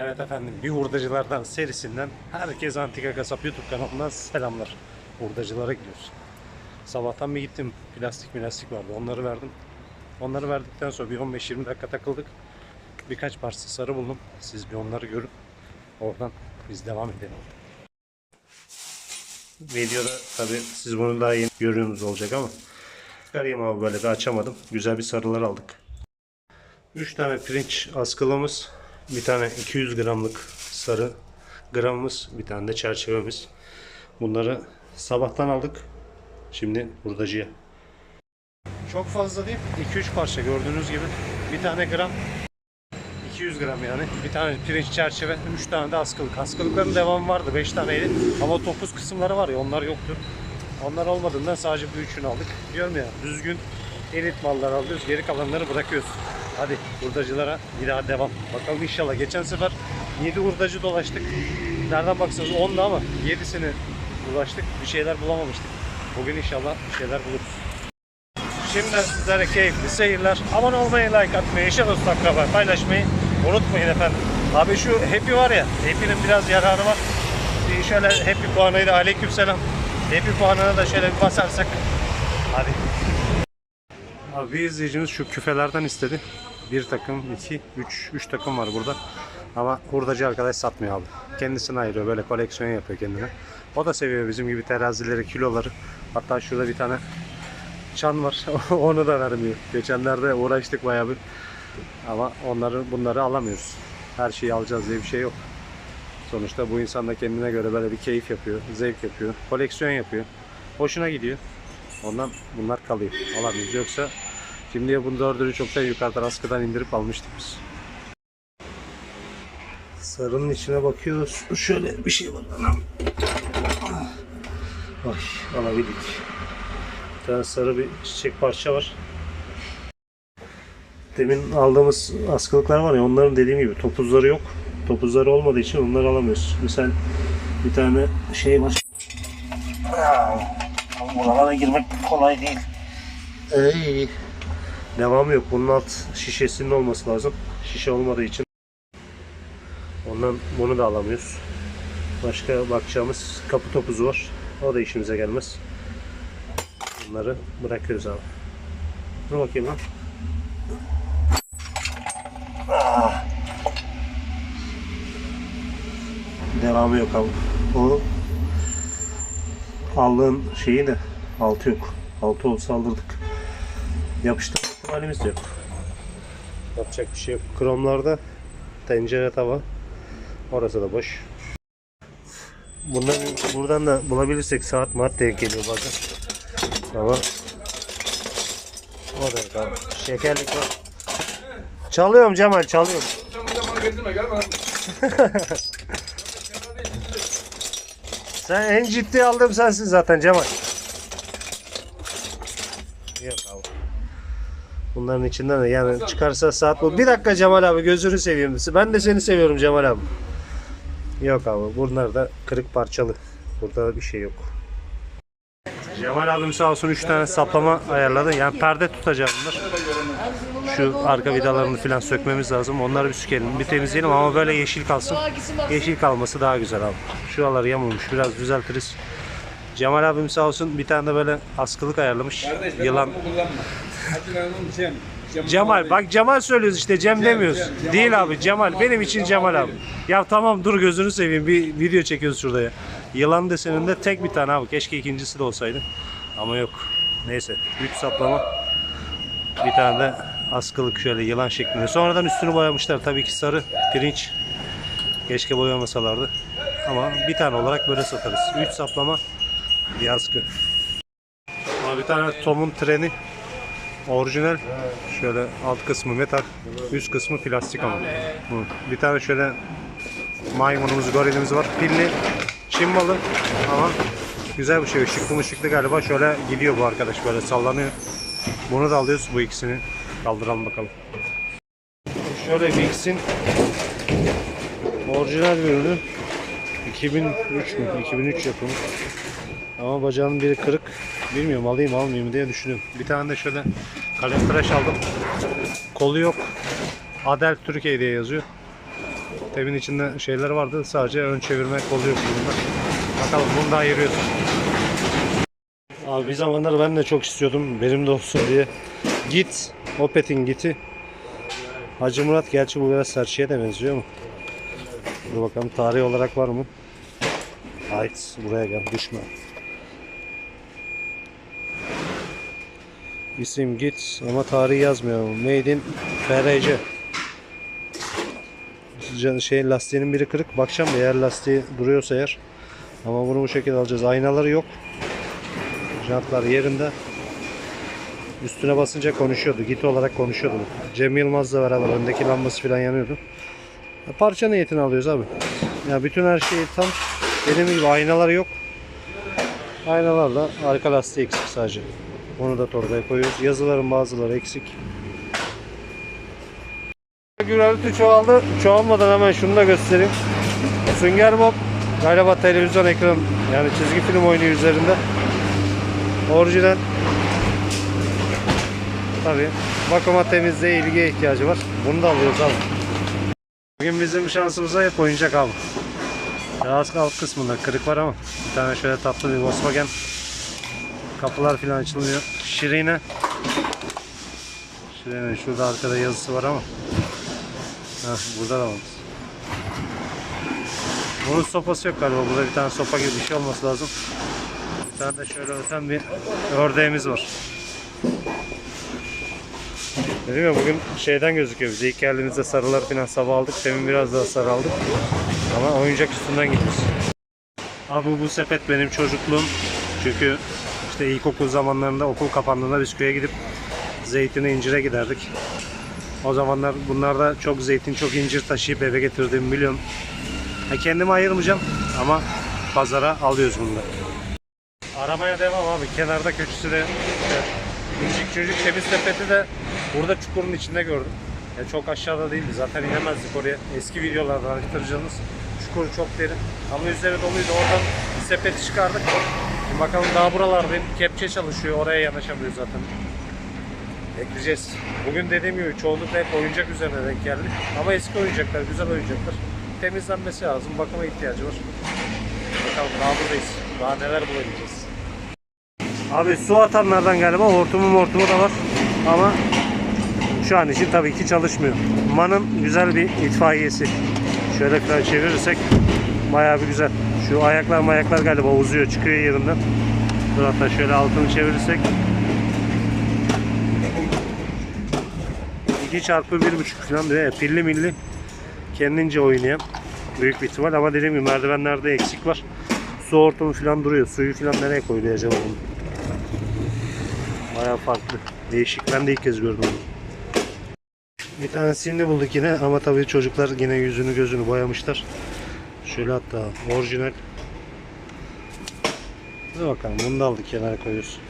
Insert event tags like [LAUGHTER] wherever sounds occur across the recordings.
Evet efendim bir hurdacılardan serisinden herkes Antika Kasap YouTube kanalından selamlar. Hurdacılara gidiyoruz. Sabahtan bir gittim plastik plastik vardı onları verdim. Onları verdikten sonra bir 15-20 dakika takıldık. Birkaç parça sarı buldum. Siz bir onları görün. Oradan biz devam edelim. Videoda tabi siz bunu daha yeni görüyorsunuz olacak ama çıkarayım abi böyle bir açamadım. Güzel bir sarılar aldık. 3 tane pirinç askılımız, bir tane 200 gramlık sarı gramımız, bir tane de çerçevemiz. Bunları sabahtan aldık. Şimdi hurdacıya. Çok fazla değil. 2-3 parça gördüğünüz gibi. Bir tane gram 200 gram yani. Bir tane pirinç çerçeve, 3 tane de askılık. Askılıkların devamı vardı 5 taneydi. Ama topuz kısımları var ya onlar yoktu. Onlar olmadığından sadece bu üçünü aldık. Diyorum ya düzgün elit mallar alıyoruz. Geri kalanları bırakıyoruz. Hadi hurdacılara bir daha devam. Bakalım inşallah. Geçen sefer 7 hurdacı dolaştık. Nereden baksanız 10'da ama 7'sini dolaştık. Bir şeyler bulamamıştık. Bugün inşallah bir şeyler buluruz. Şimdiden sizlere keyifli seyirler. Abone olmayı, like atmayı, eşe dost akraba paylaşmayı unutmayın efendim. Abi şu Happy var ya, Happy'nin biraz yararı var. Şöyle Happy puanıyla aleyküm selam. Happy puanına da şöyle bir basarsak. Hadi. Abi bir izleyicimiz şu küfelerden istedi. Bir takım, iki, üç, üç takım var burada. Ama hurdacı arkadaş satmıyor abi. Kendisine ayırıyor böyle koleksiyon yapıyor kendine. O da seviyor bizim gibi terazileri, kiloları. Hatta şurada bir tane çan var. [LAUGHS] Onu da vermiyor. Geçenlerde uğraştık bayağı bir. Ama onları bunları alamıyoruz. Her şeyi alacağız diye bir şey yok. Sonuçta bu insan da kendine göre böyle bir keyif yapıyor, zevk yapıyor, koleksiyon yapıyor. Hoşuna gidiyor. Ondan bunlar kalıyor. Alamıyoruz. Yoksa şimdiye bunu dördünü çoktan yukarıdan askıdan indirip almıştık biz. Sarının içine bakıyoruz. Şöyle bir şey var. Anam. Ay alabildik. Bir tane sarı bir çiçek parça var. Demin aldığımız askılıklar var ya onların dediğim gibi topuzları yok. Topuzları olmadığı için onları alamıyoruz. Mesela bir tane şey var. Buralara girmek kolay değil. Ey. Devamı yok. Bunun alt şişesinin olması lazım. Şişe olmadığı için. Ondan bunu da alamıyoruz. Başka bakacağımız kapı topuzu var. O da işimize gelmez. Bunları bırakıyoruz abi. Dur bakayım lan. Ah. Devamı yok abi. O aldığın şeyi de altı yok. Altı olsa aldırdık. Yapıştırma ihtimalimiz de yok. Yapacak bir şey yok. Kromlarda tencere tava. Orası da boş. Bundan buradan da bulabilirsek saat maat denk geliyor bazen. Ama o da abi. Şekerlik var. Çalıyorum Cemal çalıyorum. [LAUGHS] Sen en ciddi aldığım sensin zaten Cemal. Yok abi. Bunların içinden de yani çıkarsa saat bu. Bir dakika Cemal abi gözünü seveyim. Ben de seni seviyorum Cemal abi. Yok abi bunlar da kırık parçalı. Burada da bir şey yok. Cemal abim sağ olsun 3 tane saplama ayarladı. Yani perde tutacak bunlar. Şu arka vidalarını falan sökmemiz lazım. Onları bir sükelim, bir temizleyelim ama böyle yeşil kalsın. Yeşil kalması daha güzel abi. Şuraları yamulmuş. Biraz düzeltiriz. Cemal abim sağ olsun bir tane de böyle askılık ayarlamış. Yılan. Cem. Cem Cemal bak Cemal söylüyoruz işte Cem demiyoruz. Cem, Cemal değil abi. Cemal Cemal benim için Cemal Cemal abi. Ya tamam dur gözünü seveyim bir video çekiyoruz şurada ya. Yılan deseninde tek bir tane abi keşke ikincisi de olsaydı. Ama yok. Neyse 3 saplama. Bir tane de askılık şöyle yılan şeklinde. Sonradan üstünü boyamışlar tabii ki sarı pirinç. Keşke boyamasalardı. Ama bir tane olarak böyle satarız. 3 saplama bir askı. Ama bir tane Tom'un treni Orijinal. Şöyle alt kısmı metal, üst kısmı plastik ama. Bu. Bir tane şöyle maymunumuz, gorilimiz var. Pilli, Çin malı ama güzel bir şey. Işıklı ışıklı galiba. Şöyle gidiyor bu arkadaş böyle sallanıyor. Bunu da alıyoruz bu ikisini. Kaldıralım bakalım. Şöyle ikisinin orijinal bir ürünü. 2003 mü? 2003 yapımı. Ama bacağının biri kırık. Bilmiyorum alayım almayayım diye düşünüyorum. Bir tane de şöyle kalem aldım. Kolu yok. Adel Türkiye diye yazıyor. Temin içinde şeyler vardı. Sadece ön çevirmek oluyor bunda. Bakalım bunu da ayırıyoruz. Abi bir zamanlar ben de çok istiyordum. Benim de olsun diye. Git. Opet'in giti. Hacı Murat gerçi bu biraz serçeye de benziyor mu? Dur bakalım tarih olarak var mı? Ait buraya gel düşme. İsim git ama tarihi yazmıyor. Made in FRC. Şey lastiğinin biri kırık. Bakacağım eğer lastiği duruyorsa eğer. Ama bunu bu şekilde alacağız. Aynaları yok. Jantlar yerinde. Üstüne basınca konuşuyordu. Git olarak konuşuyordu. Cem Yılmaz'la beraber öndeki lambası falan yanıyordu. Ya Parça niyetini alıyoruz abi. Ya bütün her şey tam. Dediğim gibi aynalar yok. Aynalarla arka lastiği eksik sadece. Onu da torbaya koyuyoruz. Yazıların bazıları eksik. Gürültü çoğaldı. Çoğalmadan hemen şunu da göstereyim. Sünger Bob galiba televizyon ekran yani çizgi film oynuyor üzerinde. Orijinal. Tabii. Bakıma temizliğe ilgiye ihtiyacı var. Bunu da alıyoruz abi. Bugün bizim şansımıza hep oyuncak abi. Biraz alt kısmında kırık var ama bir tane şöyle tatlı bir Volkswagen kapılar falan açılmıyor. Şirine Şirine şurada arkada yazısı var ama Heh, burada da var. Bunun sopası yok galiba. Burada bir tane sopa gibi bir şey olması lazım. Bir tane de şöyle öten bir ördeğimiz var. Dedim ya bugün şeyden gözüküyor bize. İlk geldiğimizde sarılar falan sabah aldık. Demin biraz daha sarı aldık. Ama oyuncak üstünden gidiyoruz. Abi bu sepet benim çocukluğum. Çünkü işte ilkokul zamanlarında okul kapandığında biz köye gidip zeytine incire giderdik. O zamanlar bunlarda çok zeytin, çok incir taşıyıp eve getirdiğimi biliyorum. Ha, kendime ayırmayacağım ama pazara alıyoruz bunları. Aramaya devam abi. Kenarda köşesi de incik çocuk temiz sepeti de burada çukurun içinde gördüm. Ya çok aşağıda değildi. Zaten inemezdik oraya. Eski videolardan hatırlayacaksınız. Çukur çok derin. Ama üzeri doluydu. Oradan sepeti çıkardık. Bakalım daha buralardayım. Kepçe çalışıyor. Oraya yanaşamıyor zaten. Ekleyeceğiz. Bugün dediğim gibi çoğunlukla hep oyuncak üzerine denk geldik. Ama eski oyuncaklar, güzel oyuncaklar. Temizlenmesi lazım. Bakıma ihtiyacı var. Bakalım daha buradayız. Daha neler bulabileceğiz. Abi su atanlardan galiba hortumu mortumu da var. Ama şu an için tabii ki çalışmıyor. Man'ın güzel bir itfaiyesi. Şöyle çevirirsek bayağı bir güzel. Şu ayaklar mayaklar galiba uzuyor çıkıyor yerinden. Dur hatta şöyle altını çevirirsek 2 çarpı 1.5 falan diyor. ya, Pilli milli kendince oynayan büyük bir ihtimal ama dediğim gibi merdivenlerde eksik var. Su hortumu falan duruyor. Suyu falan nereye koyuluyor acaba bunu? Bayağı farklı. Değişik. Ben de ilk kez gördüm. Bir tanesini bulduk yine ama tabii çocuklar yine yüzünü gözünü boyamışlar. Şöyle hatta orijinal. Dur bakalım bunu da aldık kenara koyuyoruz.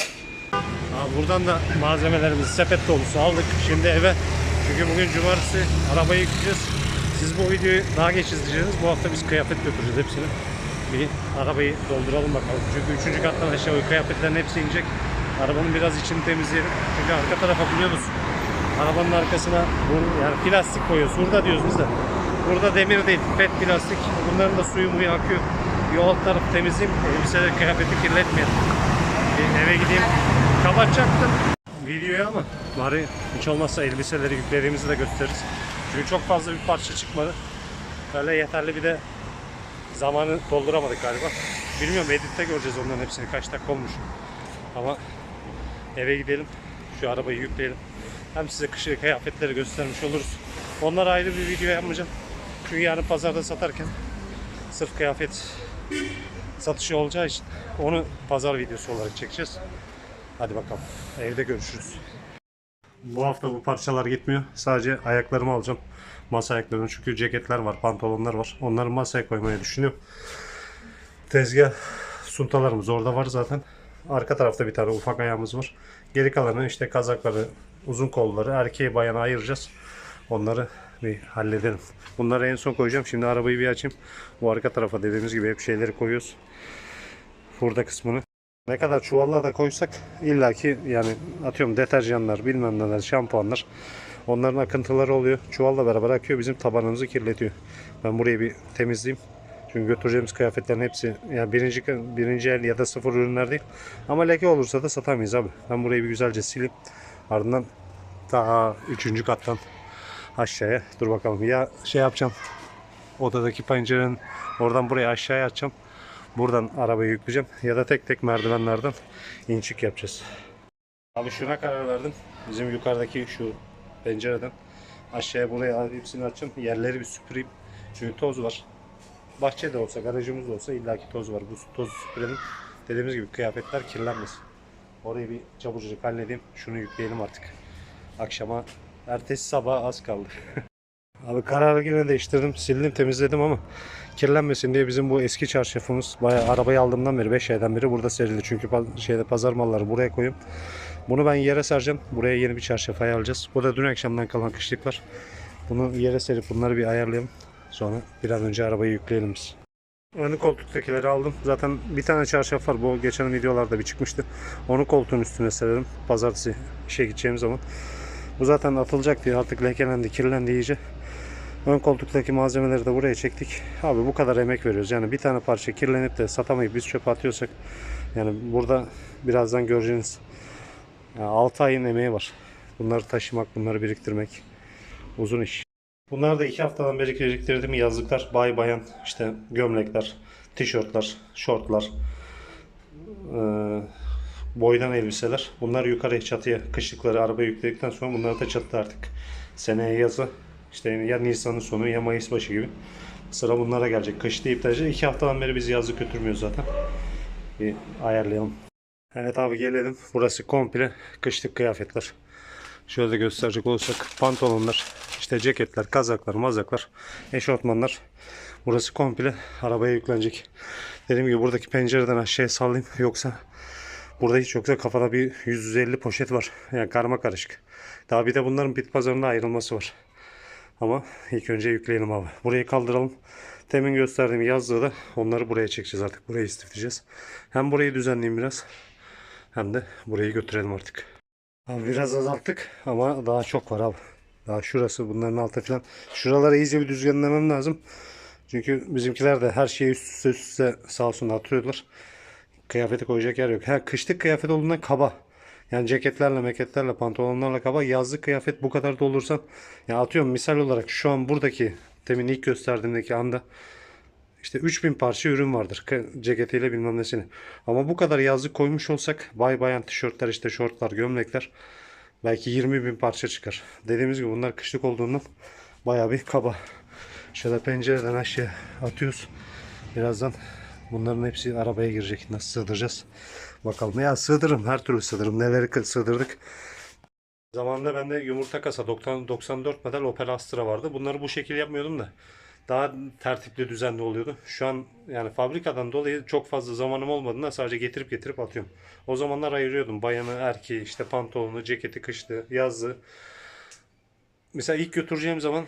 Abi buradan da malzemelerimizi sepet dolusu aldık. Şimdi eve çünkü bugün cumartesi arabayı yükleyeceğiz. Siz bu videoyu daha geç izleyeceksiniz. Bu hafta biz kıyafet götüreceğiz hepsini. Bir arabayı dolduralım bakalım. Çünkü 3. kattan aşağı kıyafetlerin hepsi inecek. Arabanın biraz içini temizleyelim. Çünkü arka tarafa biliyorsunuz. Arabanın arkasına bu yani plastik koyuyoruz. Burada diyoruz biz de. Burada demir değil, pet plastik. Bunların da suyu muyu akıyor. Bir alt tarafı temizleyeyim. Elbiseleri kıyafeti kirletmeyelim. Bir eve gideyim. Kapatacaktım videoyu ama bari hiç olmazsa elbiseleri yüklediğimizi de gösteririz. Çünkü çok fazla bir parça çıkmadı. Öyle yeterli bir de zamanı dolduramadık galiba. Bilmiyorum editte göreceğiz onların hepsini kaç dakika olmuş. Ama eve gidelim. Şu arabayı yükleyelim. Hem size kışı kıyafetleri göstermiş oluruz. Onlar ayrı bir video yapmayacağım. Çünkü yarın pazarda satarken sırf kıyafet satışı olacağı için onu pazar videosu olarak çekeceğiz. Hadi bakalım. Evde görüşürüz. Bu hafta bu parçalar gitmiyor. Sadece ayaklarımı alacağım. Masa ayaklarını çünkü ceketler var, pantolonlar var. Onları masaya koymayı düşünüyorum. Tezgah suntalarımız orada var zaten. Arka tarafta bir tane ufak ayağımız var. Geri kalanı işte kazakları, uzun kolları erkeğe bayana ayıracağız. Onları bir halledelim. Bunları en son koyacağım. Şimdi arabayı bir açayım. Bu arka tarafa dediğimiz gibi hep şeyleri koyuyoruz. Burada kısmını. Ne kadar çuvallar da koysak illaki yani atıyorum deterjanlar bilmem neler şampuanlar Onların akıntıları oluyor. Çuvalla beraber akıyor. Bizim tabanımızı kirletiyor. Ben burayı bir temizleyeyim. Çünkü götüreceğimiz kıyafetlerin hepsi yani birinci, birinci el ya da sıfır ürünler değil. Ama leke olursa da satamayız abi. Ben burayı bir güzelce sileyim. Ardından daha üçüncü kattan aşağıya. Dur bakalım ya şey yapacağım odadaki pencerenin oradan buraya aşağıya açacağım buradan arabayı yükleyeceğim. Ya da tek tek merdivenlerden inçik yapacağız. Abi şuna karar verdim. Bizim yukarıdaki şu pencereden aşağıya buraya hepsini açacağım yerleri bir süpüreyim. Çünkü toz var. Bahçede olsa garajımız da olsa illaki toz var. Bu tozu süpürelim. Dediğimiz gibi kıyafetler kirlenmesin. Orayı bir çabucak halledeyim. Şunu yükleyelim artık. Akşama ertesi sabah az kaldı. [LAUGHS] Abi kararı yine değiştirdim. Sildim temizledim ama kirlenmesin diye bizim bu eski çarşafımız bayağı arabayı aldığımdan beri 5 aydan beri burada serildi. Çünkü şeyde pazar malları buraya koyuyorum. Bunu ben yere sereceğim. Buraya yeni bir çarşaf ayarlayacağız. Bu da dün akşamdan kalan kışlıklar. Bunu yere serip bunları bir ayarlayalım. Sonra bir an önce arabayı yükleyelim biz. Ön koltuktakileri aldım. Zaten bir tane çarşaf var. Bu geçen videolarda bir çıkmıştı. Onu koltuğun üstüne serelim. Pazartesi işe gideceğim zaman. Bu zaten atılacak diye artık lekelendi, kirlendi iyice. Ön koltuktaki malzemeleri de buraya çektik. Abi bu kadar emek veriyoruz. Yani bir tane parça kirlenip de satamayıp biz çöpe atıyorsak yani burada birazdan göreceğiniz yani 6 ayın emeği var. Bunları taşımak, bunları biriktirmek uzun iş. Bunlar da 2 haftadan beri biriktirdiğim yazlıklar. Bay bayan işte gömlekler, tişörtler, şortlar, eee, boydan elbiseler. Bunlar yukarıya çatıya kışlıkları arabaya yükledikten sonra bunları da çatıda artık. Seneye yazı işte ya Nisan'ın sonu ya Mayıs başı gibi. Sıra bunlara gelecek. Kış deyip de iki haftadan beri biz yazı götürmüyoruz zaten. Bir ayarlayalım. Evet abi gelelim. Burası komple kışlık kıyafetler. Şöyle gösterecek olursak pantolonlar, işte ceketler, kazaklar, mazaklar, eşofmanlar. Burası komple arabaya yüklenecek. Dediğim gibi buradaki pencereden aşağıya sallayayım yoksa Burada hiç yoksa kafada bir 150 poşet var. [LAUGHS] Yani karma karışık. Daha bir de bunların bit pazarında ayrılması var. Ama ilk önce yükleyelim abi. Burayı kaldıralım. Temin gösterdiğim yazlığı da onları buraya çekeceğiz artık. Buraya istifleyeceğiz. Hem burayı düzenleyeyim biraz. Hem de burayı götürelim artık. Abi biraz azalttık ama daha çok var abi. Daha şurası bunların altı falan. Şuraları iyice bir düzenlemem lazım. Çünkü bizimkiler de her şeyi üst üste üst üste sağ olsun atıyorlar. Kıyafeti koyacak yer yok. Ha, kışlık kıyafet olduğundan kaba. Yani ceketlerle, meketlerle, pantolonlarla kaba. Yazlık kıyafet bu kadar doldursan. Ya atıyorum misal olarak şu an buradaki temin ilk gösterdiğimdeki anda işte 3000 parça ürün vardır. Ceketiyle bilmem nesini. Ama bu kadar yazlık koymuş olsak bay bayan tişörtler işte şortlar, gömlekler belki 20 bin parça çıkar. Dediğimiz gibi bunlar kışlık olduğundan baya bir kaba. Şöyle pencereden aşağı atıyoruz. Birazdan bunların hepsi arabaya girecek. Nasıl sığdıracağız? Bakalım. Ya sığdırırım. Her türlü sığdırırım. Neleri sığdırdık. Zamanında bende yumurta kasa 90, 94 model Opel Astra vardı. Bunları bu şekilde yapmıyordum da. Daha tertipli düzenli oluyordu. Şu an yani fabrikadan dolayı çok fazla zamanım olmadığında sadece getirip getirip atıyorum. O zamanlar ayırıyordum. Bayanı, erkeği, işte pantolonu, ceketi, kışlı, yazlı. Mesela ilk götüreceğim zaman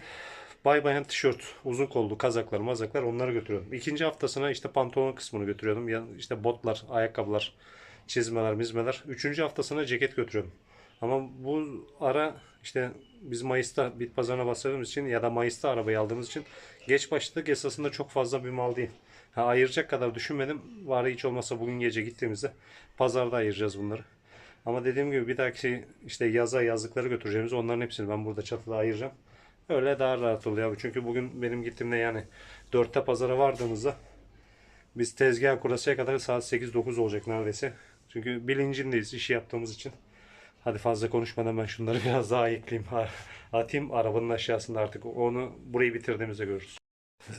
bay bayan tişört, uzun kollu kazaklar, mazaklar onları götürüyordum. İkinci haftasına işte pantolon kısmını götürüyordum. İşte botlar, ayakkabılar, çizmeler, mizmeler. Üçüncü haftasına ceket götürüyordum. Ama bu ara işte biz Mayıs'ta bit pazarına bastırdığımız için ya da Mayıs'ta arabayı aldığımız için geç başladık. Esasında çok fazla bir mal değil. Ha, ayıracak kadar düşünmedim. Var hiç olmasa bugün gece gittiğimizde pazarda ayıracağız bunları. Ama dediğim gibi bir dahaki şey işte yaza yazlıkları götüreceğimiz onların hepsini ben burada çatıda ayıracağım. Öyle daha rahat oluyor abi. Çünkü bugün benim gittiğimde yani dörtte pazara vardığımızda biz tezgah kurasıya kadar saat 8-9 olacak neredeyse. Çünkü bilincindeyiz işi yaptığımız için. Hadi fazla konuşmadan ben şunları [LAUGHS] biraz daha ayıklayayım. [LAUGHS] Atayım arabanın aşağısında artık. Onu burayı bitirdiğimizde görürüz.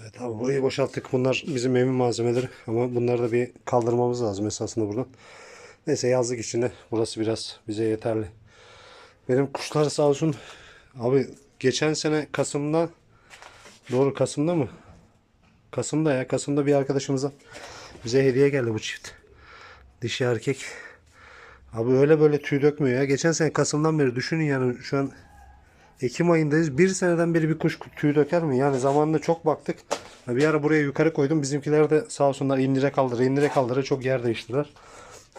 Evet abi burayı boşalttık. Bunlar bizim evin malzemeleri. Ama bunları da bir kaldırmamız lazım esasında buradan. Neyse yazlık içinde burası biraz bize yeterli. Benim kuşlar sağ olsun. Abi geçen sene Kasım'da doğru Kasım'da mı? Kasım'da ya. Kasım'da bir arkadaşımıza bize hediye geldi bu çift. Dişi erkek. Abi öyle böyle tüy dökmüyor ya. Geçen sene Kasım'dan beri düşünün yani şu an Ekim ayındayız. Bir seneden beri bir kuş tüy döker mi? Yani zamanında çok baktık. Bir ara buraya yukarı koydum. Bizimkiler de sağ olsunlar indire kaldıra indire kaldıra çok yer değiştiler.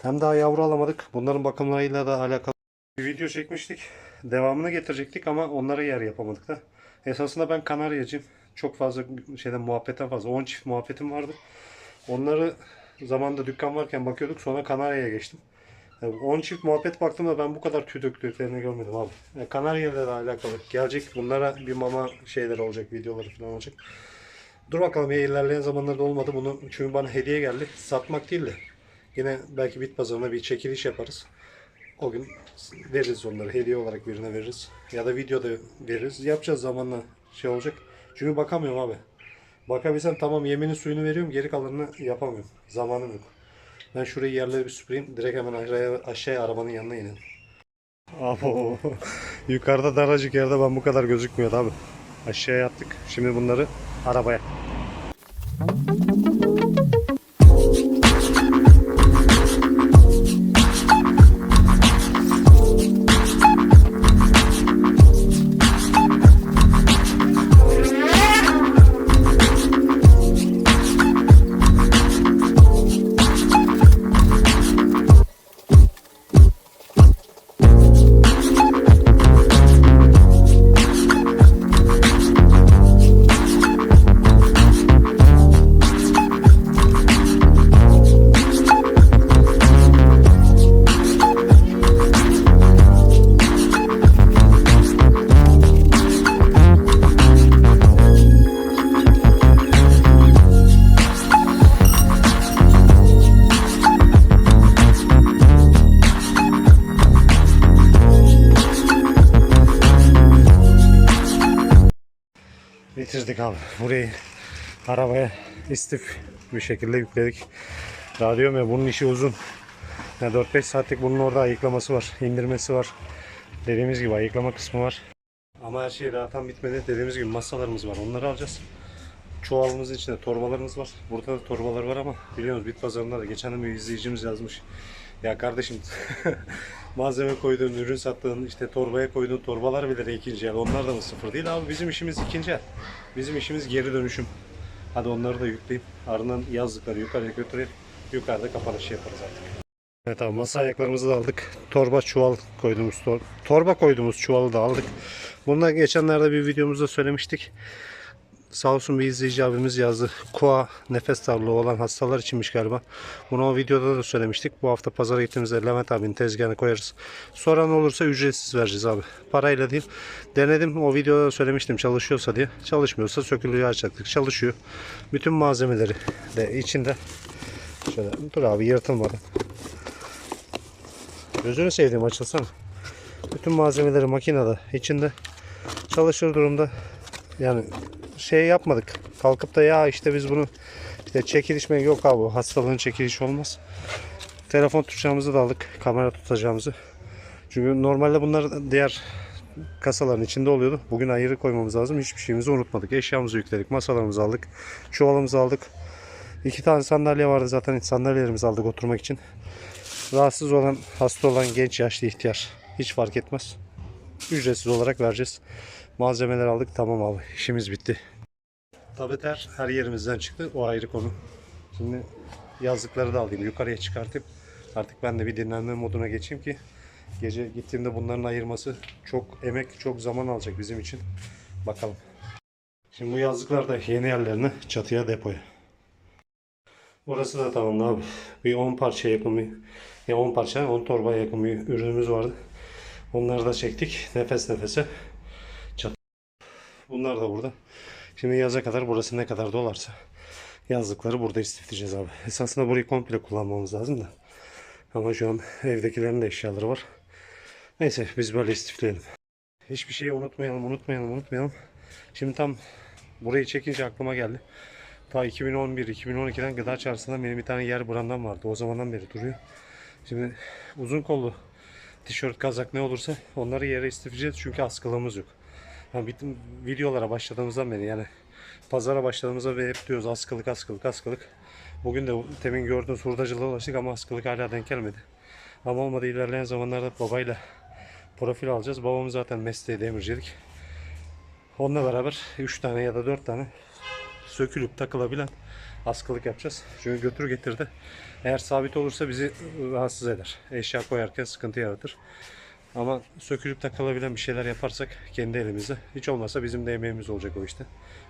Hem daha yavru alamadık. Bunların bakımlarıyla da alakalı Bir video çekmiştik. Devamını getirecektik ama onlara yer yapamadık da. Esasında ben Kanaryacıyım. Çok fazla şeyden muhabbetten fazla. 10 çift muhabbetim vardı. Onları zamanında dükkan varken bakıyorduk. Sonra Kanarya'ya geçtim. Yani 10 çift muhabbet baktığımda ben bu kadar tüy döktüklerini görmedim abi. Yani Kanarya'yla da alakalı. Gelecek bunlara bir mama şeyleri olacak, videoları falan olacak. Dur bakalım ya ilerleyen zamanlarda olmadı bunu. Çünkü bana hediye geldi. Satmak değil de. Yine belki bit pazarına bir çekiliş yaparız. O gün veririz onları. Hediye olarak birine veririz. Ya da videoda veririz. Yapacağız zamanla şey olacak. Çünkü bakamıyorum abi. Bakabilsem tamam yeminin suyunu veriyorum. Geri kalanını yapamıyorum. Zamanım yok. Ben şurayı yerleri bir süpüreyim. Direkt hemen aşağıya, aşağıya arabanın yanına inelim. Abo. Yukarıda daracık yerde ben bu kadar gözükmüyordu abi. Aşağıya attık. Şimdi bunları arabaya. Bitirdik abi. Burayı arabaya istif bir şekilde yükledik. Daha diyorum ya bunun işi uzun. Ya 4-5 saatlik bunun orada ayıklaması var, indirmesi var. Dediğimiz gibi ayıklama kısmı var. Ama her şey daha tam bitmedi. Dediğimiz gibi masalarımız var. Onları alacağız. Çuvalımızın içinde torbalarımız var. Burada da torbalar var ama biliyorsunuz bit pazarında da geçen bir izleyicimiz yazmış. Ya kardeşim [LAUGHS] malzeme koyduğun, ürün sattığın, işte torbaya koyduğun torbalar bile ikinci el. Onlar da mı sıfır değil abi? Bizim işimiz ikinci el. Bizim işimiz geri dönüşüm. Hadi onları da yükleyeyim. Ardından yazlıkları yukarıya götüreyim. Yukarıda kapanış yaparız artık. Evet abi masa ayaklarımızı da aldık. Torba çuval koyduğumuz tor torba koyduğumuz çuvalı da aldık. Bunlar geçenlerde bir videomuzda söylemiştik. Sağ olsun bir izleyici abimiz yazdı. Koa nefes darlığı olan hastalar içinmiş galiba. Bunu o videoda da söylemiştik. Bu hafta pazara gittiğimizde Levent abinin tezgahına koyarız. Soran olursa ücretsiz vereceğiz abi. Parayla değil. Denedim o videoda da söylemiştim çalışıyorsa diye. Çalışmıyorsa sökülüyor açacaktık. Çalışıyor. Bütün malzemeleri de içinde. Şöyle dur abi yırtılmadan. Gözünü sevdiğim açılsana. Bütün malzemeleri makinede içinde çalışır durumda. Yani şey yapmadık. Kalkıp da ya işte biz bunu işte çekilişme yok abi hastalığın çekilişi olmaz. Telefon tutacağımızı da aldık. Kamera tutacağımızı. Çünkü normalde bunlar diğer kasaların içinde oluyordu. Bugün ayrı koymamız lazım. Hiçbir şeyimizi unutmadık. Eşyamızı yükledik. Masalarımızı aldık. Çuvalımızı aldık. İki tane sandalye vardı zaten. Sandalyelerimizi aldık oturmak için. Rahatsız olan, hasta olan genç, yaşlı, ihtiyar. Hiç fark etmez. Ücretsiz olarak vereceğiz. Malzemeler aldık. Tamam abi. işimiz bitti. Tabeter her yerimizden çıktı. O ayrı konu. Şimdi yazlıkları da alayım. Yukarıya çıkartıp artık ben de bir dinlenme moduna geçeyim ki gece gittiğimde bunların ayırması çok emek, çok zaman alacak bizim için. Bakalım. Şimdi bu yazlıklar da yeni yerlerine çatıya depoya. Burası da tamam abi. Bir 10 parça yapımı, ya 10 parça, 10 torba yapımı ürünümüz vardı. Onları da çektik nefes nefese. Bunlar da burada. Şimdi yaza kadar burası ne kadar dolarsa yazlıkları burada istifleyeceğiz abi. Esasında burayı komple kullanmamız lazım da. Ama şu an evdekilerin de eşyaları var. Neyse biz böyle istifleyelim. Hiçbir şeyi unutmayalım, unutmayalım, unutmayalım. Şimdi tam burayı çekince aklıma geldi. Ta 2011-2012'den gıda çarşısında benim bir tane yer brandam vardı. O zamandan beri duruyor. Şimdi uzun kollu tişört, kazak ne olursa onları yere istifleyeceğiz çünkü askılığımız yok. Bütün videolara başladığımızdan beri yani pazara başladığımızda ve hep diyoruz askılık, askılık, askılık. Bugün de temin gördüğünüz hurdacılığa ulaştık ama askılık hala denk gelmedi. Ama olmadı ilerleyen zamanlarda babayla profil alacağız. Babamın zaten mesleği demircilik. Onunla beraber 3 tane ya da 4 tane sökülüp takılabilen askılık yapacağız. Çünkü götür getirdi. Eğer sabit olursa bizi rahatsız eder. Eşya koyarken sıkıntı yaratır. Ama sökülüp takılabilen bir şeyler yaparsak kendi elimizde. Hiç olmazsa bizim de emeğimiz olacak o işte.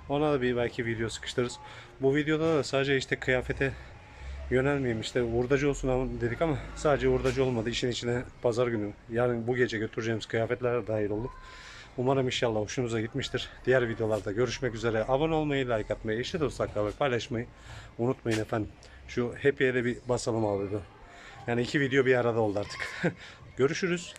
Ona da bir belki video sıkıştırırız. Bu videoda da sadece işte kıyafete yönelmeyeyim işte hurdacı olsun dedik ama sadece hurdacı olmadı. İşin içine pazar günü yarın bu gece götüreceğimiz kıyafetler dahil oldu. Umarım inşallah hoşunuza gitmiştir. Diğer videolarda görüşmek üzere. Abone olmayı, like atmayı, eşit dostlarla paylaşmayı unutmayın efendim. Şu happy'ye de bir basalım abi. Yani iki video bir arada oldu artık. [LAUGHS] Görüşürüz.